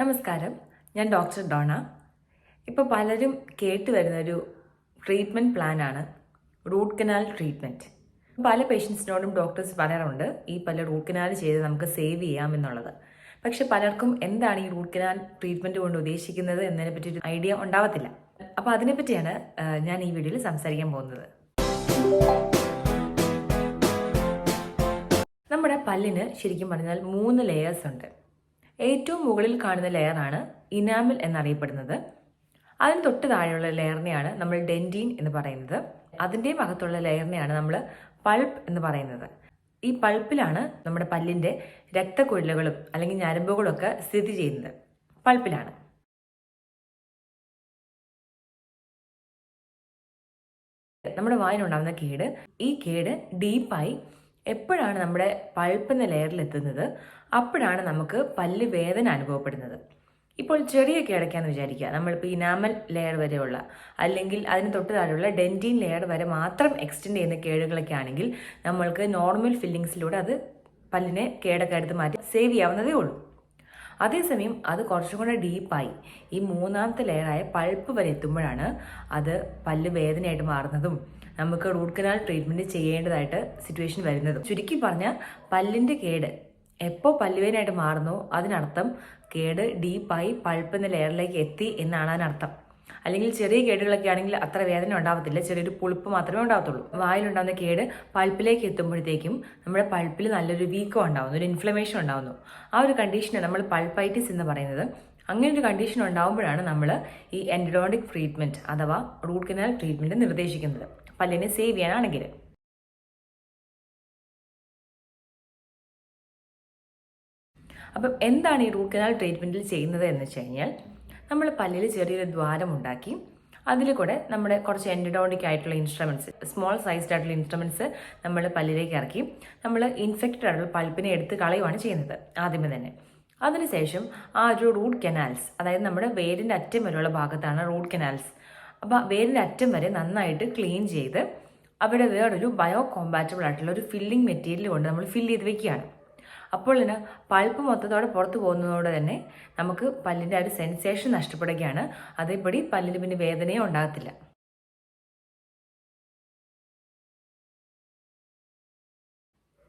നമസ്കാരം. ഞാൻ doctor Donna. ഇപ്പോൾ പലരും കേട്ട് വരുന്നൊരു ട്രീറ്റ്മെന്റ് പ്ലാനാണ് റൂട്ട് കനാൽ ട്രീറ്റ്മെന്റ് പല പേഷ്യൻസിനോടും ഡോക്ടേഴ്സ് പറയാറുണ്ട് ഈ പല റൂട്ട് കനാൽ ചെയ്ത് നമുക്ക് സേവ് ചെയ്യാം എന്നുള്ളത്. പക്ഷെ പലർക്കും എന്താണ് ഈ റൂട്ട് കനാൽ ട്രീറ്റ്മെന്റ് കൊണ്ട് ഉദ്ദേശിക്കുന്നത് എന്നതിനെ പറ്റി ഒരു ഐഡിയ ഉണ്ടാവത്തില്ല. അപ്പോൾ അതിനെപ്പറ്റിയാണ് ഞാൻ ഈ വീഡിയോയിൽ സംസാരിക്കാൻ പോകുന്നത്. നമ്മുടെ പല്ലിന് ശരിക്കും പറഞ്ഞാൽ മൂന്ന് ലെയേഴ്സ് ഉണ്ട്. ഏറ്റവും മുകളിൽ കാണുന്ന ലെയറാണ് ഇനാമിൽ എന്നറിയപ്പെടുന്നത്. അതിന് തൊട്ട് താഴെയുള്ള ലെയറിനെയാണ് നമ്മൾ ഡെന്റീൻ എന്ന് പറയുന്നത്. അതിന്റെ അകത്തുള്ള ലെയറിനെയാണ് നമ്മൾ പൾപ്പ് എന്ന് പറയുന്നത്. ഈ പൾപ്പിലാണ് നമ്മുടെ പല്ലിന്റെ രക്തക്കുഴലുകളും അല്ലെങ്കിൽ ഞരമ്പുകളും ഒക്കെ സ്ഥിതി ചെയ്യുന്നത്. പൾപ്പിലാണ് നമ്മുടെ വായിനുണ്ടാകുന്ന കേട് ഈ കേട് ഡീപ്പായി എപ്പോഴാണ് നമ്മുടെ പഴുപ്പെന്ന ലെയറിൽ എത്തുന്നത് അപ്പോഴാണ് നമുക്ക് പല്ല് വേദന അനുഭവപ്പെടുന്നത്. ഇപ്പോൾ ചെറിയ കിടക്കാന്ന് വിചാരിക്കുക. നമ്മളിപ്പോൾ ഇനാമൽ ലെയർ വരെയുള്ള അല്ലെങ്കിൽ അതിന് തൊട്ട് താഴെയുള്ള ഡെന്റീൻ ലെയർ വരെ മാത്രം എക്സ്റ്റെൻഡ് ചെയ്യുന്ന കേടുകളൊക്കെ ആണെങ്കിൽ നമ്മൾക്ക് നോർമൽ ഫില്ലിങ്സിലൂടെ അത് പല്ലിനെ കേടൊക്കെ എടുത്ത് മാറ്റി സേവ് ചെയ്യാവുന്നതേ ഉള്ളൂ. അതേസമയം അത് കുറച്ചും കൂടെ ഡീപ്പായി. ഈ മൂന്നാമത്തെ ലെയറായ പൾപ്പ് വരെ എത്തുമ്പോഴാണ് അത് പല്ല് വേദനയായിട്ട് മാറുന്നതും നമുക്ക് റൂട്ട് കനാൽ ട്രീറ്റ്മെന്റ് ചെയ്യേണ്ടതായിട്ട് സിറ്റുവേഷൻ വരുന്നത്. ചുരുക്കി പറഞ്ഞാൽ പല്ലിന്റെ കേട് എപ്പോ പല്ലുവേനായിട്ട് മാറുന്നോ അതിനർത്ഥം കേട് ഡീപ്പായി പൾപ്പ് എന്ന ലെയറിലേക്ക് എത്തി എന്നാണ് അതിനർത്ഥം. അല്ലെങ്കിൽ ചെറിയ കേടുകളൊക്കെ ആണെങ്കിൽ അത്ര വേദന ഉണ്ടാവത്തില്ല. ചെറിയൊരു പുളിപ്പ് മാത്രമേ ഉണ്ടാവത്തുള്ളൂ. വായിലുണ്ടാകുന്ന കേട് പൾപ്പിലേക്ക് എത്തുമ്പോഴത്തേക്കും നമ്മുടെ പൾപ്പിൽ നല്ലൊരു വീക്കം ഉണ്ടാവുന്നു ഒരു ഇൻഫ്ലമേഷൻ ഉണ്ടാവുന്നു. ആ ഒരു കണ്ടീഷനെ നമ്മൾ പൾപ്പൈറ്റിസ് എന്ന് പറയുന്നത്. അങ്ങനെ ഒരു കണ്ടീഷൻ ഉണ്ടാകുമ്പോഴാണ് നമ്മൾ ഈ എൻഡോണ്ടിക് ട്രീറ്റ്മെന്റ് അഥവാ റൂട്ട് കനാൽ ട്രീറ്റ്മെന്റ് നിർദ്ദേശിക്കുന്നത്. പല്ലിനെ സേവ് ചെയ്യാനാണെങ്കിൽ അപ്പം എന്താണ് ഈ റൂട്ട് കനാൽ ട്രീറ്റ്മെന്റിൽ ചെയ്യുന്നത് എന്ന് വെച്ച് കഴിഞ്ഞാൽ നമ്മൾ പല്ലിൽ ചെറിയൊരു ദ്വാരം ഉണ്ടാക്കി അതിൽ കൂടെ നമ്മുടെ കുറച്ച് എൻഡോണിക് ആയിട്ടുള്ള ഇൻസ്ട്രുമെന്റ്സ് സ്മോൾ സൈസ്ഡ് ആയിട്ടുള്ള ഇൻസ്ട്രുമെന്റ്സ് നമ്മൾ പല്ലിലേക്ക് ഇറക്കി നമ്മൾ ഇൻഫെക്റ്റഡ് ആയിട്ടുള്ള പൾപ്പിനെ എടുത്ത് കളയുവാണ് ചെയ്യുന്നത് ആദ്യമേ തന്നെ. അതിനുശേഷം ആ ഒരു റൂട്ട് കനാൽസ് അതായത് നമ്മുടെ വേരിന്റെ അറ്റം വരെയുള്ള ഭാഗത്താണ് റൂട്ട് കനാൽസ് അപ്പോൾ വേരിന്റെ അറ്റം വരെ നന്നായിട്ട് ക്ലീൻ ചെയ്ത് അവിടെ വേറൊരു ബയോ കോമ്പാറ്റബിൾ ആയിട്ടുള്ള ഒരു ഫില്ലിംഗ് മെറ്റീരിയൽ കൊണ്ട് നമ്മൾ ഫില്ല് ചെയ്ത് വെക്കുകയാണ്. അപ്പോൾ തന്നെ പൾപ്പ് മൊത്തത്തോടെ പുറത്ത് പോകുന്നതോടെ തന്നെ നമുക്ക് പല്ലിന്റെ ആ ഒരു സെൻസേഷൻ നഷ്ടപ്പെടുകയാണ്. അതേപടി പല്ലിന് പിന്നെ വേദനയും ഉണ്ടാകത്തില്ല.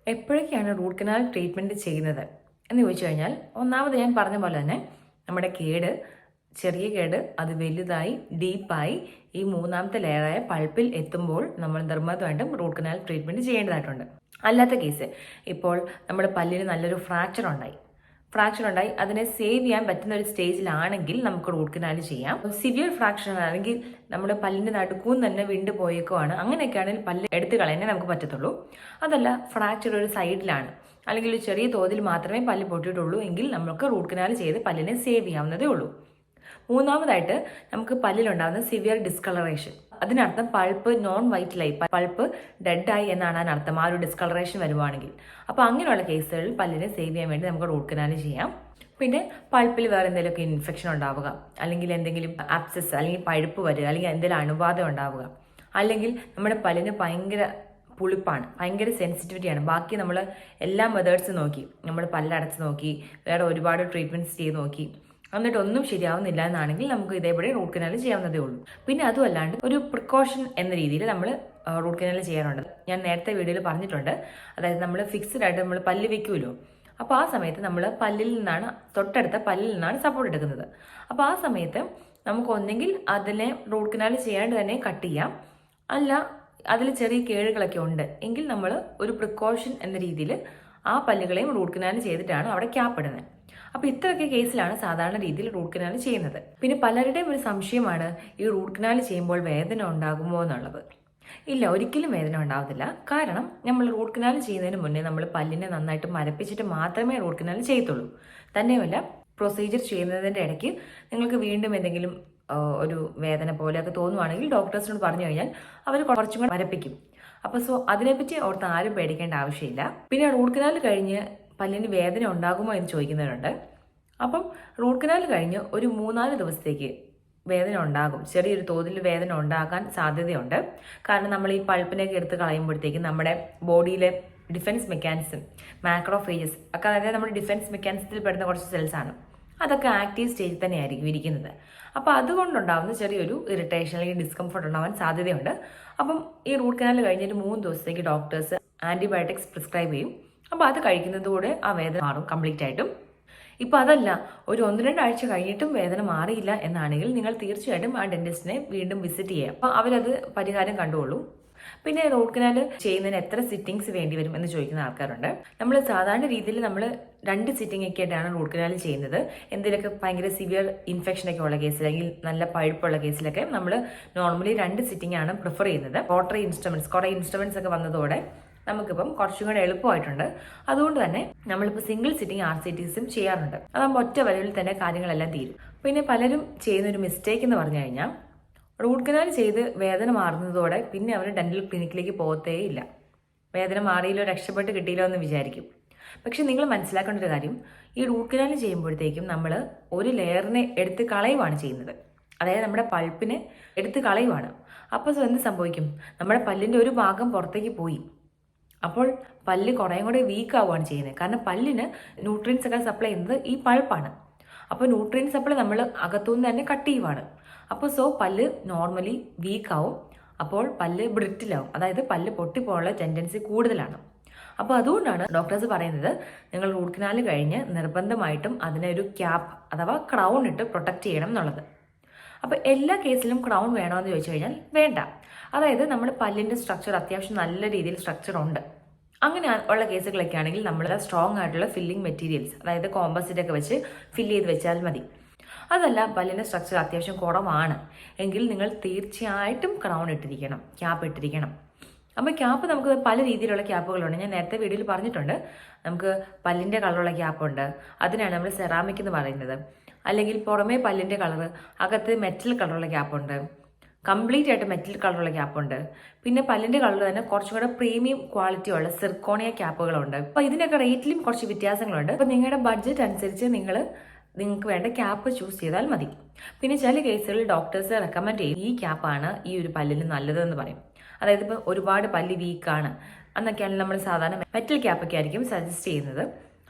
എപ്പോഴൊക്കെയാണ് റൂട്ട് കനാൽ ട്രീറ്റ്മെന്റ് ചെയ്യുന്നത്? എന്ന് ചോദിച്ചു കഴിഞ്ഞാൽ ഒന്നാമത് ഞാൻ പറഞ്ഞ പോലെ തന്നെ നമ്മുടെ കേട് ചെറിയ കേട് അത് വലുതായി ഡീപ്പായി ഈ മൂന്നാമത്തെ ലെയറായ പൾപ്പിൽ എത്തുമ്പോൾ നമ്മൾ നിർബന്ധമായിട്ടും റൂട്ട് കനാൽ ട്രീറ്റ്മെന്റ് ചെയ്യേണ്ടതായിട്ടുണ്ട്. അല്ലാത്ത കേസ് ഇപ്പോൾ നമ്മുടെ പല്ലിന് നല്ലൊരു ഫ്രാക്ചർ ഉണ്ടായി. ഫ്രാക്ചർ ഉണ്ടായി അതിനെ സേവ് ചെയ്യാൻ പറ്റുന്ന ഒരു സ്റ്റേജിലാണെങ്കിൽ നമുക്ക് റൂട്ട് കനാൽ ചെയ്യാം. സിവിയർ ഫ്രാക്ചർ ആണെങ്കിൽ നമ്മുടെ പല്ലിന്റെ നടുക്കും തന്നെ വിണ്ട് പോയേക്കുവാണ്. അങ്ങനെയൊക്കെ ആണെങ്കിൽ പല്ല് എടുത്തു കളയാനേ നമുക്ക് പറ്റത്തുള്ളൂ. അതല്ല ഫ്രാക്ചർ ഒരു സൈഡിലാണ്. അല്ലെങ്കിൽ ഒരു ചെറിയ തോതിൽ മാത്രമേ പല്ല് പൊട്ടിയിട്ടുള്ളൂ എങ്കിൽ നമുക്ക് റൂട്ട് കനാൽ ചെയ്ത് പല്ലിനെ സേവ് ചെയ്യാവുന്നതേ ഉള്ളൂ. മൂന്നാമതായിട്ട് നമുക്ക് പല്ലിലുണ്ടാകുന്ന സിവിയർ ഡിസ്കളറേഷൻ അതിനർത്ഥം പൾപ്പ് നോൺ വൈറ്റ് വൈറ്റിലായി പൾപ്പ് ഡെഡായി എന്നാണ് അതിനർത്ഥം ആ ഒരു ഡിസ്കളറേഷൻ വരുവാണെങ്കിൽ. അപ്പോൾ അങ്ങനെയുള്ള കേസുകളിൽ പല്ലിനെ സേവ് ചെയ്യാൻ വേണ്ടി നമുക്ക് റൂട്ട് കനാൽ ചെയ്യാം. പിന്നെ പൾപ്പിൽ വേറെ എന്തെങ്കിലുമൊക്കെ ഇൻഫെക്ഷൻ ഉണ്ടാവുക അല്ലെങ്കിൽ എന്തെങ്കിലും ആപ്സസ് അല്ലെങ്കിൽ പഴുപ്പ് വരിക അല്ലെങ്കിൽ എന്തെങ്കിലും അണുബാധ ഉണ്ടാവുക അല്ലെങ്കിൽ നമ്മുടെ പല്ലിന് ഭയങ്കര പുളിപ്പാണ് ഭയങ്കര സെൻസിറ്റിവിറ്റിയാണ് ബാക്കി നമ്മൾ എല്ലാ മെത്തേഡ്സ് നോക്കി നമ്മൾ പല്ലടച്ച് നോക്കി വേറെ ഒരുപാട് ട്രീറ്റ്മെന്റ്സ് ചെയ്ത് നോക്കി എന്നിട്ട് ഒന്നും ശരിയാവുന്നില്ല എന്നാണെങ്കിൽ നമുക്ക് ഇതേപോലെ റൂട്ട് കനാൽ ചെയ്യാവുന്നതേ ഉള്ളൂ. പിന്നെ അതും അല്ലാണ്ട് ഒരു പ്രിക്കോഷൻ എന്ന രീതിയിൽ നമ്മൾ റൂട്ട് കനാൽ ചെയ്യാറുണ്ട്. ഞാൻ നേരത്തെ വീഡിയോയിൽ പറഞ്ഞിട്ടുണ്ട്. അതായത് നമ്മൾ ഫിക്സ്ഡ് ആയിട്ട് നമ്മൾ പല്ല് വെക്കുമല്ലോ അപ്പോൾ ആ സമയത്ത് നമ്മൾ പല്ലിൽ നിന്നാണ് തൊട്ടടുത്ത പല്ലിൽ നിന്നാണ് സപ്പോർട്ട് എടുക്കുന്നത്. അപ്പോൾ ആ സമയത്ത് നമുക്ക് ഒന്നെങ്കിൽ അതിനെ റൂട്ട് കനാൽ ചെയ്യാണ്ട് തന്നെ കട്ട് ചെയ്യാം. അല്ല അതിൽ ചെറിയ കേടുകളൊക്കെ ഉണ്ട്. എങ്കിൽ നമ്മൾ ഒരു പ്രിക്കോഷൻ എന്ന രീതിയിൽ ആ പല്ലുകളെയും റൂട്ട് കനാൽ ചെയ്തിട്ടാണ് അവിടെ ക്യാപ്പ് ഇടുന്നത്. അപ്പോൾ ഇത്രയൊക്കെ കേസിലാണ് സാധാരണ രീതിയിൽ റൂട്ട് കനാൽ ചെയ്യുന്നത്. പിന്നെ പലരുടെയും ഒരു സംശയമാണ് ഈ റൂട്ട് കനാൽ ചെയ്യുമ്പോൾ വേദന ഉണ്ടാകുമോ എന്നുള്ളത്. ഇല്ല ഒരിക്കലും വേദന ഉണ്ടാവത്തില്ല. കാരണം നമ്മൾ റൂട്ട് കനാൽ ചെയ്യുന്നതിന് മുന്നേ നമ്മൾ പല്ലിനെ നന്നായിട്ട് മരപ്പിച്ചിട്ട് മാത്രമേ റൂട്ട് കനാൽ ചെയ്യത്തുള്ളൂ. തന്നെയുമല്ല പ്രൊസീജിയർ ചെയ്യുന്നതിന്റെ ഇടയ്ക്ക് നിങ്ങൾക്ക് വീണ്ടും എന്തെങ്കിലും ഒരു വേദന പോലെയൊക്കെ തോന്നുവാണെങ്കിൽ ഡോക്ടേഴ്സിനോട് പറഞ്ഞു കഴിഞ്ഞാൽ അവർ കുറച്ചും കൂടെ മരപ്പിക്കും. അപ്പോൾ സോ അതിനെപ്പറ്റി ഓർത്ത് ആരും പേടിക്കേണ്ട ആവശ്യമില്ല. പിന്നെ റൂട്ട് കനാൽ കഴിഞ്ഞ് പല്ലിന് വേദന ഉണ്ടാകുമോ എന്ന് ചോദിക്കുന്നവരുണ്ട്. അപ്പം റൂട്ട് കനാൽ കഴിഞ്ഞ് ഒരു മൂന്നാൽ ദിവസത്തേക്ക് വേദന ഉണ്ടാകും. ചെറിയൊരു തോതിൽ വേദന ഉണ്ടാകാൻ സാധ്യതയുണ്ട്. കാരണം നമ്മൾ ഈ പൾപ്പിനെയൊക്കെ എടുത്ത് കളയുമ്പോഴത്തേക്കും നമ്മുടെ ബോഡിയിലെ ഡിഫൻസ് മെക്കാനിസം മാക്രോഫേജസ് ഒക്കെ അതായത് നമ്മുടെ ഡിഫൻസ് മെക്കാനിസത്തിൽ പെടുന്ന കുറച്ച് സെൽസ് ആണ്. അതൊക്കെ ആക്റ്റീവ് സ്റ്റേജിൽ തന്നെയായിരിക്കും ഇരിക്കുന്നത്. അപ്പോൾ അതുകൊണ്ടുണ്ടാകുന്ന ചെറിയൊരു ഇറിറ്റേഷൻ അല്ലെങ്കിൽ ഡിസ്കംഫർട്ട് ഉണ്ടാവാൻ സാധ്യതയുണ്ട്. അപ്പം ഈ റൂട്ട് കനാൽ കഴിഞ്ഞൊരു മൂന്ന് ദിവസത്തേക്ക് ഡോക്ടേഴ്സ് ആന്റിബയോട്ടിക്സ് പ്രിസ്ക്രൈബ് ചെയ്യും. അപ്പോൾ അത് കഴിക്കുന്നതോടെ ആ വേദന മാറും കംപ്ലീറ്റ് ആയിട്ടും. ഇപ്പൊ അതല്ല ഒരു ഒന്ന് രണ്ടാഴ്ച കഴിഞ്ഞിട്ടും വേദന മാറിയില്ല എന്നാണെങ്കിൽ നിങ്ങൾ തീർച്ചയായിട്ടും ആ ഡെന്റിസ്റ്റിനെ വീണ്ടും വിസിറ്റ് ചെയ്യാം അപ്പൊ അവരത് പരിഹാരം കണ്ടുകൊള്ളൂ. പിന്നെ റൂട്ട് കനാൽ ചെയ്യുന്നതിന് എത്ര സിറ്റിങ്സ് വേണ്ടി വരും എന്ന് ചോദിക്കുന്ന ആൾക്കാരുണ്ട്. നമ്മൾ സാധാരണ രീതിയിൽ നമ്മൾ രണ്ട് സിറ്റിംഗ് ഒക്കെ ആയിട്ടാണ് റൂട്ട് കനാൽ ചെയ്യുന്നത്. എന്തെങ്കിലുമൊക്കെ ഭയങ്കര സിവിയർ ഇൻഫെക്ഷൻ ഒക്കെ ഉള്ള കേസിൽ അല്ലെങ്കിൽ നല്ല പഴുപ്പുള്ള കേസിലൊക്കെ നമ്മൾ നോർമലി രണ്ട് സിറ്റിംഗ് ആണ് പ്രിഫർ ചെയ്യുന്നത്. റോട്ടറി ഇൻസ്ട്രുമെന്റ്സ് കുറെ ഇൻസ്ട്രുമെന്റ്സ് ഒക്കെ വന്നതോടെ നമുക്കിപ്പം കുറച്ചും കൂടെ എളുപ്പമായിട്ടുണ്ട്. അതുകൊണ്ട് തന്നെ നമ്മളിപ്പോൾ സിംഗിൾ സിറ്റിംഗ് ആർ സി ടിസും ചെയ്യാറുണ്ട്. അതാകുമ്പോൾ ഒറ്റ വരവിൽ തന്നെ കാര്യങ്ങളെല്ലാം തീരും. പിന്നെ പലരും ചെയ്യുന്ന ഒരു മിസ്റ്റേക്ക് എന്ന് പറഞ്ഞു കഴിഞ്ഞാൽ റൂട്ട് കനാൽ ചെയ്ത് വേദന മാറുന്നതോടെ പിന്നെ അവർ ഡെന്റൽ ക്ലിനിക്കിലേക്ക് പോകത്തേ ഇല്ല വേദന മാറിയില്ലോ രക്ഷപ്പെട്ട് കിട്ടിയില്ലോ എന്ന് വിചാരിക്കും. പക്ഷെ നിങ്ങൾ മനസ്സിലാക്കേണ്ട ഒരു കാര്യം ഈ റൂട്ട് കനാൽ ചെയ്യുമ്പോഴത്തേക്കും നമ്മൾ ഒരു ലെയറിനെ എടുത്ത് കളയുവാണ് ചെയ്യുന്നത്. അതായത് നമ്മുടെ പൾപ്പിനെ എടുത്ത് കളയുവാണ്. അപ്പോൾ എന്ത് സംഭവിക്കും? നമ്മുടെ പല്ലിന്റെ ഒരു ഭാഗം പുറത്തേക്ക് പോയി. അപ്പോൾ പല്ല് കുറേയും കൂടെ വീക്ക് ആവുകയാണ് ചെയ്യുന്നത്. കാരണം പല്ലിന് ന്യൂട്രിയൻസ് ഒക്കെ സപ്ലൈ ചെയ്യുന്നത് ഈ പൾപ്പാണ് അപ്പോൾ ന്യൂട്രിയൻസ് സപ്ലൈ നമ്മൾ അകത്തുനിന്ന് തന്നെ കട്ട് ചെയ്യുവാണ്. അപ്പോൾ സോ പല്ല് നോർമലി വീക്ക് ആവും. അപ്പോൾ പല്ല് ബ്രിറ്റിലാവും അതായത് പല്ല് പൊട്ടിപ്പോകാനുള്ള ടെൻഡൻസി കൂടുതലാണ്. അപ്പോൾ അതുകൊണ്ടാണ് ഡോക്ടേഴ്സ് പറയുന്നത് നിങ്ങൾ റൂട്ട് കനാൽ കഴിഞ്ഞ് നിർബന്ധമായിട്ടും അതിനെ ഒരു ക്യാപ്പ് അഥവാ ക്രൗൺ ഇട്ട് പ്രൊട്ടക്റ്റ് ചെയ്യണം എന്നുള്ളത്. അപ്പോൾ എല്ലാ കേസിലും ക്രൗൺ വേണമെന്ന് ചോദിച്ചു കഴിഞ്ഞാൽ വേണ്ട. അതായത് നമ്മുടെ പല്ലിന്റെ സ്ട്രക്ചർ അത്യാവശ്യം നല്ല രീതിയിൽ സ്ട്രക്ചർ ഉണ്ട്. അങ്ങനെ ഉള്ള കേസുകളൊക്കെ ആണെങ്കിൽ നമ്മൾ സ്ട്രോങ് ആയിട്ടുള്ള ഫില്ലിംഗ് മെറ്റീരിയൽസ് അതായത് കോമ്പസിറ്റ് ഒക്കെ വെച്ച് ഫില്ല് ചെയ്ത് വെച്ചാൽ മതി. അതല്ല പല്ലിന്റെ സ്ട്രക്ചർ അത്യാവശ്യം കുറവാണ്. എങ്കിൽ നിങ്ങൾ തീർച്ചയായിട്ടും ക്രൗൺ ഇട്ടിരിക്കണം ക്യാപ്പ് ഇട്ടിരിക്കണം. അപ്പോൾ ക്യാപ്പ് നമുക്ക് പല രീതിയിലുള്ള ക്യാപ്പുകളുണ്ട് ഞാൻ നേരത്തെ വീഡിയോയിൽ പറഞ്ഞിട്ടുണ്ട്. നമുക്ക് പല്ലിന്റെ കളറുള്ള ക്യാപ്പുണ്ട് അതിനാണ് നമ്മൾ സെറാമിക് എന്ന് പറയുന്നത്. അല്ലെങ്കിൽ പുറമേ പല്ലിന്റെ കളർ അകത്ത് മെറ്റൽ കളറുള്ള ക്യാപ്പുണ്ട് കംപ്ലീറ്റ് ആയിട്ട് മെറ്റൽ കളറുള്ള ക്യാപ്പുണ്ട് പിന്നെ പല്ലിന്റെ കളർ തന്നെ കുറച്ചും കൂടെ പ്രീമിയം ക്വാളിറ്റി ഉള്ള സിർക്കോണിയ ക്യാപ്പുകളുണ്ട് അപ്പോൾ ഇതിനൊക്കെ റേറ്റിലും കുറച്ച് വ്യത്യാസങ്ങളുണ്ട്. അപ്പോൾ നിങ്ങളുടെ ബഡ്ജറ്റ് അനുസരിച്ച് നിങ്ങൾ നിങ്ങൾക്ക് വേണ്ട ക്യാപ്പ് ചൂസ് ചെയ്താൽ മതി. പിന്നെ ചില കേസുകളിൽ ഡോക്ടേഴ്സ് റെക്കമെൻഡ് ചെയ്യും ഈ ക്യാപ്പാണ് ഈ ഒരു പല്ലിന് നല്ലതെന്ന് പറയും. അതായത് ഇപ്പോൾ ഒരുപാട് പല്ല് വീക്കാണ് എന്നൊക്കെയാണ് നമ്മൾ സാധാരണ മെറ്റൽ ക്യാപ്പൊക്കെ ആയിരിക്കും സജസ്റ്റ് ചെയ്യുന്നത്.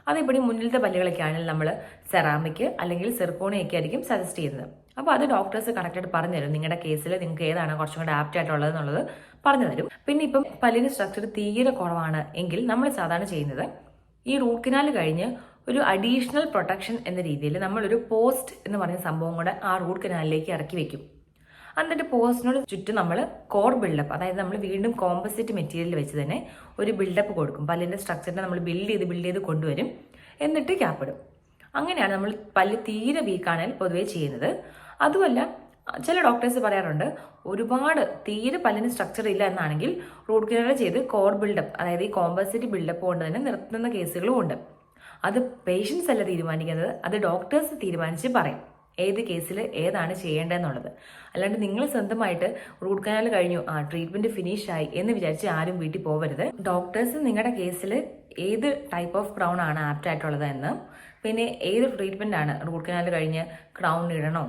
അതേപടി മുന്നിലത്തെ പല്ലുകളൊക്കെ ആണെങ്കിൽ നമ്മൾ സെറാമിക് അല്ലെങ്കിൽ സെർക്കോണിയൊക്കെ ആയിരിക്കും സജസ്റ്റ് ചെയ്യുന്നത്. അപ്പോൾ അത് ഡോക്ടേഴ്സ് കറക്റ്റായിട്ട് പറഞ്ഞു തരും നിങ്ങളുടെ കേസിൽ നിങ്ങൾക്ക് ഏതാണ് കുറച്ചും കൂടെ ആപ്റ്റ് ആയിട്ടുള്ളത് എന്നുള്ളത് പറഞ്ഞു തരും പിന്നെ ഇപ്പം പല്ലിന് സ്ട്രക്ചർ തീരെ കുറവാണ് എങ്കിൽ നമ്മൾ സാധാരണ ചെയ്യുന്നത് ഈ റൂട്ട് കനാൽ കഴിഞ്ഞ് ഒരു അഡീഷണൽ പ്രൊട്ടക്ഷൻ എന്ന രീതിയിൽ നമ്മളൊരു പോസ്റ്റ് എന്ന് പറയുന്ന സംഭവം കൂടെ ആ റൂട്ട് കനാലിലേക്ക് ഇറക്കി വെക്കും. എന്നിട്ട് പോസ്റ്റിനോട് ചുറ്റും നമ്മൾ കോർ ബിൽഡപ്പ് അതായത് നമ്മൾ വീണ്ടും കോമ്പസിറ്റ് മെറ്റീരിയൽ വെച്ച് തന്നെ ഒരു ബിൽഡപ്പ് കൊടുക്കും. പല്ലിന്റെ സ്ട്രക്ചറിനെ നമ്മൾ ബിൽഡ് ചെയ്ത് ബിൽഡ് ചെയ്ത് കൊണ്ടുവരും. എന്നിട്ട് ക്യാപ്പ് ഇടും. അങ്ങനെയാണ് നമ്മൾ പല്ല് തീരെ വീക്കാണെങ്കിൽ പൊതുവേ ചെയ്യുന്നത്. അതുമല്ല ചില ഡോക്ടേഴ്സ് പറയാറുണ്ട് ഒരുപാട് തീരെ പല്ലിന് സ്ട്രക്ചർ ഇല്ല എന്നാണെങ്കിൽ റൂട്ട് കനാൽ ചെയ്ത് കോർ ബിൽഡപ്പ് അതായത് ഈ കോമ്പസിറ്റ് ബിൽഡപ്പ് കൊണ്ട് തന്നെ നിർത്തുന്ന കേസുകളും ഉണ്ട്. അത് പേഷ്യൻസ് അല്ല തീരുമാനിക്കുന്നത് അത് ഡോക്ടേഴ്സ് തീരുമാനിച്ച് പറയും. ഏത് കേസിൽ ഏതാണ് ചെയ്യേണ്ടതെന്നുള്ളത്. അല്ലാണ്ട് നിങ്ങൾ സ്വന്തമായിട്ട് റൂട്ട് കനാൽ കഴിഞ്ഞു ആ ട്രീറ്റ്മെന്റ് ഫിനിഷ് ആയി എന്ന് വിചാരിച്ച് ആരും വീട്ടിൽ പോകരുത് ഡോക്ടേഴ്സ് നിങ്ങളുടെ കേസിൽ ഏത് ടൈപ്പ് ഓഫ് ക്രൗൺ ആണ് ആപ്റ്റ് ആയിട്ടുള്ളത് എന്ന്. പിന്നെ ഏത് ട്രീറ്റ്മെന്റ് ആണ് റൂട്ട് കനാൽ കഴിഞ്ഞ് ക്രൗൺ ഇടണോ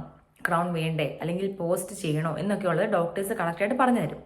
ക്രൗൺ വേണ്ടേ അല്ലെങ്കിൽ പോസ്റ്റ് ചെയ്യണോ എന്നൊക്കെയുള്ളത് ഡോക്ടേഴ്സ് കറക്റ്റായിട്ട് പറഞ്ഞു തരും.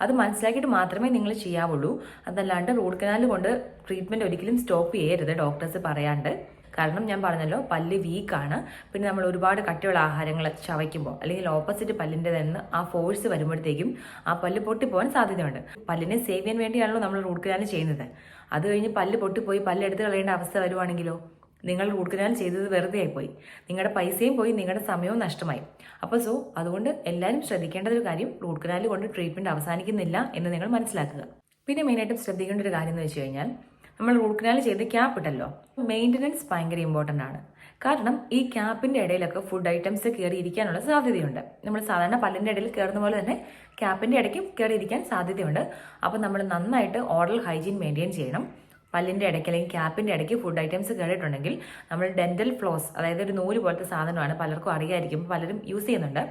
അത് മനസ്സിലാക്കിയിട്ട് മാത്രമേ നിങ്ങൾ ചെയ്യാവുള്ളൂ. അതല്ലാണ്ട് റൂട്ട് കനാൽ കൊണ്ട് ട്രീറ്റ്മെന്റ് ഒരിക്കലും സ്റ്റോപ്പ് ചെയ്യരുത് ഡോക്ടേഴ്സ് പറയാണ്ട്. കാരണം ഞാൻ പറഞ്ഞല്ലോ പല്ല് വീക്കാണ്. പിന്നെ നമ്മൾ ഒരുപാട് കട്ടിയുള്ള ആഹാരങ്ങൾ ചവയ്ക്കുമ്പോൾ അല്ലെങ്കിൽ ഓപ്പോസിറ്റ് പല്ലിന്റെ തന്നെ ആ ഫോഴ്സ് വരുമ്പോഴത്തേക്കും ആ പല്ല് പൊട്ടിപ്പോകാൻ സാധ്യതയുണ്ട്. പല്ലിനെ സേവ് ചെയ്യാൻ വേണ്ടിയാണല്ലോ നമ്മൾ റൂട്ട് കനാൽ ചെയ്യുന്നത്. അത് കഴിഞ്ഞ് പല്ല് പൊട്ടിപ്പോയി പല്ല് എടുത്ത് കളയേണ്ട അവസ്ഥ വരുവാണെങ്കിലോ നിങ്ങൾ റൂട്ട് കനാൽ ചെയ്തത് വെറുതെ ആയിപ്പോയി. നിങ്ങളുടെ പൈസയും പോയി നിങ്ങളുടെ സമയവും നഷ്ടമായി. അപ്പോൾ സോ അതുകൊണ്ട് എല്ലാവരും ശ്രദ്ധിക്കേണ്ട ഒരു കാര്യം റൂട്ട് കനാൽ കൊണ്ട് ട്രീറ്റ്മെന്റ് അവസാനിക്കുന്നില്ല എന്ന് നിങ്ങൾ മനസ്സിലാക്കുക. പിന്നെ മെയിനായിട്ടും ശ്രദ്ധിക്കേണ്ട ഒരു കാര്യം എന്ന് വെച്ച് കഴിഞ്ഞാൽ നമ്മൾ റൂട്ട് കനാൽ ചെയ്ത് ക്യാപ്പ് ഇട്ടല്ലോ. മെയിന്റനൻസ് ഭയങ്കര ഇമ്പോർട്ടന്റ് ആണ്. കാരണം ഈ ക്യാപ്പിന്റെ ഇടയിലൊക്കെ ഫുഡ് ഐറ്റംസ് കയറി ഇരിക്കാനുള്ള സാധ്യതയുണ്ട്. നമ്മൾ സാധാരണ പല്ലിന്റെ ഇടയിൽ കയറുന്ന പോലെ തന്നെ ക്യാപ്പിന്റെ ഇടയ്ക്കും കയറി ഇരിക്കാൻ സാധ്യതയുണ്ട്. അപ്പോൾ നമ്മൾ നന്നായിട്ട് ഓറൽ ഹൈജീൻ മെയിന്റെയിൻ ചെയ്യണം. പല്ലിന്റെ ഇടയ്ക്ക് അല്ലെങ്കിൽ ക്യാപ്പിന്റെ ഇടയ്ക്ക് ഫുഡ് ഐറ്റംസ് കയറിയിട്ടുണ്ടെങ്കിൽ നമ്മൾ ഡെന്റൽ ഫ്ലോസ് അതായത് ഒരു നൂൽ പോലത്തെ സാധനമാണ് പലർക്കും അറിയായിരിക്കും. പലരും യൂസ് ചെയ്യുന്നുണ്ട്.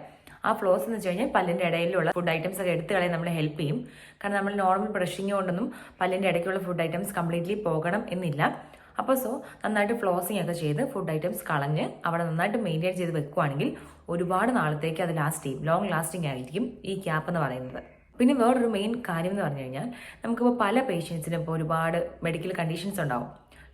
ആ ഫ്ലോസ് എന്ന് വെച്ച് കഴിഞ്ഞാൽ പല്ലിന്റെ ഇടയിലുള്ള ഫുഡ് ഐറ്റംസ് ഒക്കെ എടുത്ത് കളയാൻ നമ്മളെ ഹെൽപ്പ് ചെയ്യും. കാരണം നമ്മൾ നോർമൽ ബ്രഷിങ് കൊണ്ടൊന്നും പല്ലിന്റെ ഇടയ്ക്കുള്ള ഫുഡ് ഐറ്റംസ് കംപ്ലീറ്റ്ലി പോകണം എന്നില്ല. അപ്പോൾ സോ നന്നായിട്ട് ഫ്ലോസിങ് ഒക്കെ ചെയ്ത് ഫുഡ് ഐറ്റംസ് കളഞ്ഞ് അവിടെ നന്നായിട്ട് മെയിന്റെയിൻ ചെയ്ത് വെക്കുവാണെങ്കിൽ ഒരുപാട് നാളത്തേക്ക് അത് ലാസ്റ്റ് ചെയ്യും. ലോങ് ലാസ്റ്റിംഗ് ആയിരിക്കും ഈ ക്യാപ്പ് എന്ന് പറയുന്നത്. പിന്നെ വേറൊരു മെയിൻ കാര്യം എന്ന് പറഞ്ഞു കഴിഞ്ഞാൽ നമുക്കിപ്പോൾ പല പേഷ്യൻസിനും ഇപ്പോൾ ഒരുപാട് മെഡിക്കൽ കണ്ടീഷൻസ് ഉണ്ടാവും.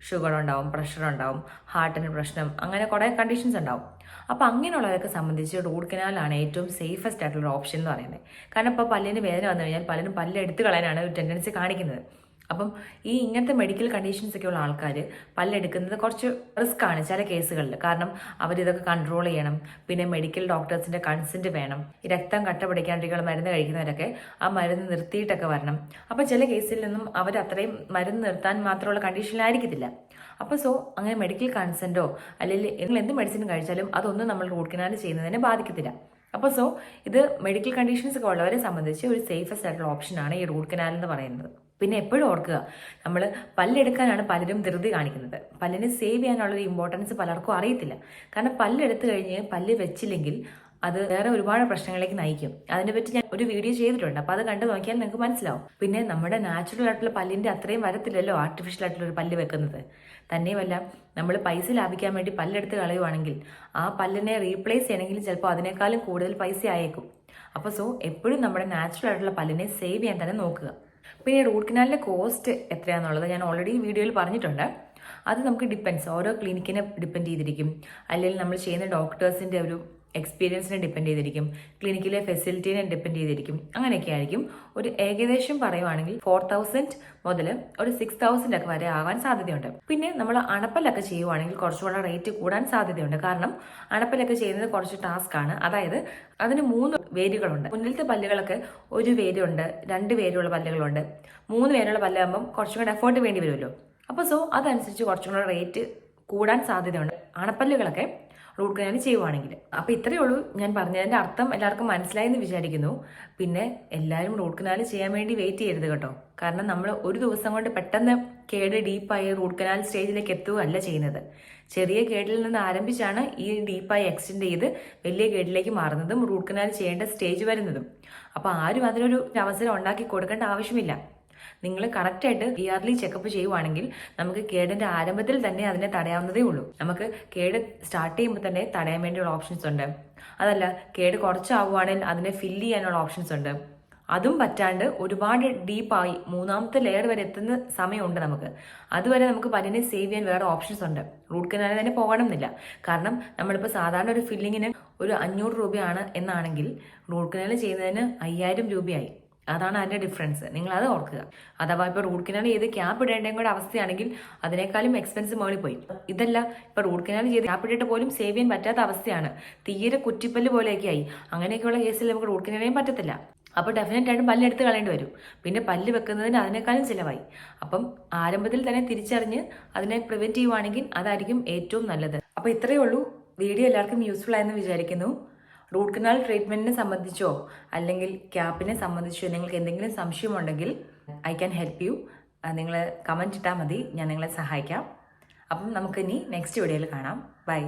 ഷുഗർ ഉണ്ടാവും പ്രഷർ ഉണ്ടാവും ഹാർട്ടിന് പ്രശ്നം അങ്ങനെ കുറേ കണ്ടീഷൻസ് ഉണ്ടാവും. അപ്പോൾ അങ്ങനെയുള്ളവരൊക്കെ സംബന്ധിച്ച് റൂട്ട് കനാലാണ് ഏറ്റവും സേഫസ്റ്റ് ആയിട്ടുള്ള ഓപ്ഷൻ എന്ന് പറയുന്നത്. കാരണം ഇപ്പോൾ പല്ലിന് വേദന വന്നു കഴിഞ്ഞാൽ പലരും പല്ലെടുത്ത് കളയാനാണ് ഒരു ടെൻഡൻസി കാണിക്കുന്നത്. അപ്പം ഈ ഇങ്ങനത്തെ മെഡിക്കൽ കണ്ടീഷൻസ് ഒക്കെ ഉള്ള ആൾക്കാർ പല്ലെടുക്കുന്നത് കുറച്ച് റിസ്ക് ആണ് ചില കേസുകളിൽ കാരണം അവരിതൊക്കെ കൺട്രോൾ ചെയ്യണം. പിന്നെ മെഡിക്കൽ ഡോക്ടേഴ്സിന്റെ കൺസെന്റ് വേണം. ഈ രക്തം കട്ട പിടിക്കാണ്ടിരിക്കുന്ന മരുന്ന് കഴിക്കുന്നവരൊക്കെ ആ മരുന്ന് നിർത്തിയിട്ടൊക്കെ വരണം. അപ്പം ചില കേസിൽ നിന്നും അവർ അത്രയും മരുന്ന് നിർത്താൻ മാത്രമുള്ള കണ്ടീഷനിലായിരിക്കത്തില്ല അപ്പോൾ സോ അങ്ങനെ മെഡിക്കൽ കൺസെന്റോ അല്ലെങ്കിൽ നിങ്ങൾ എന്ത് മെഡിസിൻ കഴിച്ചാലും അതൊന്നും നമ്മൾ റൂട്ട് കനാൽ ചെയ്യുന്നതിനെ ബാധിക്കത്തില്ല. അപ്പോൾ സോ ഇത് മെഡിക്കൽ കണ്ടീഷൻസ് ഒക്കെ ഉള്ളവരെ സംബന്ധിച്ച് ഒരു സേഫസ്റ്റ് ആയിട്ടുള്ള ഓപ്ഷനാണ് ഈ റൂട്ട് കനാൽ എന്ന് പറയുന്നത്. പിന്നെ എപ്പോഴും ഓർക്കുക നമ്മൾ പല്ലെടുക്കാനാണ് പലരും ധൃതി കാണിക്കുന്നത്. പല്ലിനെ സേവ് ചെയ്യാനുള്ള ഒരു ഇമ്പോർട്ടൻസ് പലർക്കും അറിയത്തില്ല. കാരണം പല്ലെടുത്തു കഴിഞ്ഞ് പല്ല് വെച്ചില്ലെങ്കിൽ അത് വേറെ ഒരുപാട് പ്രശ്നങ്ങളിലേക്ക് നയിക്കും. അതിനെപ്പറ്റി ഞാൻ ഒരു വീഡിയോ ചെയ്തിട്ടുണ്ട്. അപ്പോൾ അത് കണ്ടു നോക്കിയാൽ നിങ്ങൾക്ക് മനസ്സിലാവും. പിന്നെ നമ്മുടെ നാച്ചുറൽ ആയിട്ടുള്ള പല്ലിന്റെ അത്രയും വരത്തില്ലല്ലോ ആർട്ടിഫിഷ്യൽ ആയിട്ടുള്ള ഒരു പല്ല് വെക്കുന്നത്. തന്നെയുമല്ല നമ്മൾ പൈസ ലാഭിക്കാൻ വേണ്ടി പല്ലെടുത്ത് കളയുവാണെങ്കിൽ ആ പല്ലിനെ റീപ്ലേസ് ചെയ്യണമെങ്കിൽ ചിലപ്പോൾ അതിനേക്കാളും കൂടുതൽ പൈസ ആയേക്കും. അപ്പോൾ സോ എപ്പോഴും നമ്മുടെ നാച്ചുറൽ ആയിട്ടുള്ള പല്ലിനെ സേവ് ചെയ്യാൻ തന്നെ നോക്കുക. പിന്നെ റൂട്ട് കനാലിന്റെ കോസ്റ്റ് എത്രയാണെന്നുള്ളത് ഞാൻ ഓൾറെഡി വീഡിയോയിൽ പറഞ്ഞിട്ടുണ്ട്. അത് നമുക്ക് ഡിപ്പെൻസ് ഓരോ ക്ലിനിക്കിനെ ഡിപ്പെൻഡ് ചെയ്തിരിക്കും. അല്ലെങ്കിൽ നമ്മൾ ചെയ്യുന്ന ഡോക്ടേഴ്സിന്റെ ഒരു എക്സ്പീരിയൻസിനെ ഡിപ്പെൻഡ് ചെയ്തിരിക്കും. ക്ലിനിക്കിലെ ഫെസിലിറ്റീനെ ഡിപ്പെൻഡ് ചെയ്തിരിക്കും. അങ്ങനെയൊക്കെ ആയിരിക്കും ഒരു ഏകദേശം പറയുവാണെങ്കിൽ ഫോർ തൗസൻഡ് മുതൽ ഒരു സിക്സ് തൗസൻഡ് ഒക്കെ വരെ ആവാൻ സാധ്യതയുണ്ട്. പിന്നെ നമ്മൾ അണപ്പലൊക്കെ ചെയ്യുവാണെങ്കിൽ കുറച്ചുകൂടെ റേറ്റ് കൂടാൻ സാധ്യതയുണ്ട്. കാരണം അണപ്പലൊക്കെ ചെയ്യുന്നത് കുറച്ച് ടാസ്ക് ആണ്. അതായത് അതിന് മൂന്ന് വേരുകളുണ്ട്. മുന്നിലത്തെ പല്ലുകളൊക്കെ ഒരു വേരുണ്ട് രണ്ട് വേരുള്ള പല്ലുകളുണ്ട്. മൂന്ന് വേരുള്ള പല്ലാകുമ്പം കുറച്ചും കൂടെ എഫേർട്ട് വേണ്ടി വരുമല്ലോ. അപ്പോൾ സോ അതനുസരിച്ച് കുറച്ചും കൂടെ റേറ്റ് കൂടാൻ സാധ്യതയുണ്ട്. അണപ്പല്ലുകളൊക്കെ റൂട്ട് കനാൽ ചെയ്യുവാണെങ്കിൽ. അപ്പോൾ ഇത്രയേ ഉള്ളൂ ഞാൻ പറഞ്ഞതിന്റെ അർത്ഥം എല്ലാവർക്കും മനസ്സിലായി എന്ന് വിചാരിക്കുന്നു. പിന്നെ എല്ലാവരും റൂട്ട് കനാൽ ചെയ്യാൻ വേണ്ടി വെയിറ്റ് ചെയ്യരുത് കേട്ടോ. കാരണം നമ്മൾ ഒരു ദിവസം കൊണ്ട് പെട്ടെന്ന് കേട് ഡീപ്പായി റൂട്ട് കനാൽ സ്റ്റേജിലേക്ക് എത്തുകയല്ല ചെയ്യുന്നത്. ചെറിയ കേടിൽ നിന്ന് ആരംഭിച്ചാണ് ഈ ഡീപ്പായി എക്സ്റ്റെൻഡ് ചെയ്ത് വലിയ കേടിലേക്ക് മാറുന്നതും റൂട്ട് കനാൽ ചെയ്യേണ്ട സ്റ്റേജ് വരുന്നതും. അപ്പോൾ ആരും അതിനൊരു അവസരം ഉണ്ടാക്കി കൊടുക്കേണ്ട ആവശ്യമില്ല. നിങ്ങൾ കറക്റ്റായിട്ട് ഇയർലി ചെക്കപ്പ് ചെയ്യുവാണെങ്കിൽ നമുക്ക് കേടിന്റെ ആരംഭത്തിൽ തന്നെ അതിനെ തടയാവുന്നതേ ഉള്ളൂ. നമുക്ക് കേട് സ്റ്റാർട്ട് ചെയ്യുമ്പോൾ തന്നെ തടയാൻ വേണ്ടിയുള്ള ഓപ്ഷൻസ് ഉണ്ട്. അതല്ല കേട് കുറച്ചാവുകയാണെങ്കിൽ അതിനെ ഫില്ല് ചെയ്യാനുള്ള ഓപ്ഷൻസ് ഉണ്ട്. അതും പറ്റാണ്ട് ഒരുപാട് ഡീപ്പായി മൂന്നാമത്തെ ലെയർ വരെ എത്തുന്ന സമയമുണ്ട് നമുക്ക്. അതുവരെ നമുക്ക് പല്ലിനെ സേവ് ചെയ്യാൻ വേറെ ഓപ്ഷൻസ് ഉണ്ട്. റൂട്ട് കനാലിൽ തന്നെ പോകണമെന്നില്ല. കാരണം നമ്മളിപ്പോൾ സാധാരണ ഒരു ഫില്ലിങ്ങിന് ഒരു അഞ്ഞൂറ് രൂപയാണ് എന്നാണെങ്കിൽ റൂട്ട് കനാൽ ചെയ്യുന്നതിന് അയ്യായിരം രൂപയായി. അതാണ് അതിന്റെ ഡിഫറൻസ് നിങ്ങൾ അത് ഓർക്കുക. അഥവാ ഇപ്പൊ റൂട്ട് കനാൽ ചെയ്ത് ക്യാപ്പ് ഇടേണ്ടതും കൂടെ അവസ്ഥയാണെങ്കിൽ അതിനേക്കാളും എക്സ്പെൻസ് മുകളിൽ പോയി. ഇതല്ല ഇപ്പൊ റൂട്ട് കനാൽ ചെയ്ത് ക്യാപ്പ് ഇട്ടിട്ട് പോലും സേവ് ചെയ്യാൻ പറ്റാത്ത അവസ്ഥയാണ്. തീരെ കുറ്റിപ്പല്ല് പോലെയൊക്കെ ആയി അങ്ങനെയൊക്കെയുള്ള കേസിൽ നമുക്ക് റൂട്ട് കനാലേയും പറ്റത്തില്ല. അപ്പോൾ ഡെഫിനറ്റ് പല്ല് എടുത്ത് കളയേണ്ടി വരും. പിന്നെ പല്ല് വെക്കുന്നതിന് അതിനേക്കാളും ചിലവായി. അപ്പം ആരംഭത്തിൽ തന്നെ തിരിച്ചറിഞ്ഞ് അതിനെ പ്രിവെന്റ് ചെയ്യുവാണെങ്കിൽ അതായിരിക്കും ഏറ്റവും നല്ലത്. അപ്പോൾ ഇത്രയേ ഉള്ളൂ. വീഡിയോ എല്ലാവർക്കും യൂസ്ഫുൾ ആയെന്ന് വിചാരിക്കുന്നു. റൂട്ട് കനാൽ ട്രീറ്റ്മെന്റിനെ സംബന്ധിച്ചോ അല്ലെങ്കിൽ ക്യാപ്പിനെ സംബന്ധിച്ചോ നിങ്ങൾക്ക് എന്തെങ്കിലും സംശയമുണ്ടെങ്കിൽ ഐ ക്യാൻ ഹെൽപ്പ് യു നിങ്ങൾ കമന്റ് ഇട്ടാൽ മതി. ഞാൻ നിങ്ങളെ സഹായിക്കാം. അപ്പം നമുക്കിനി നെക്സ്റ്റ് വീഡിയോയിൽ കാണാം. ബൈ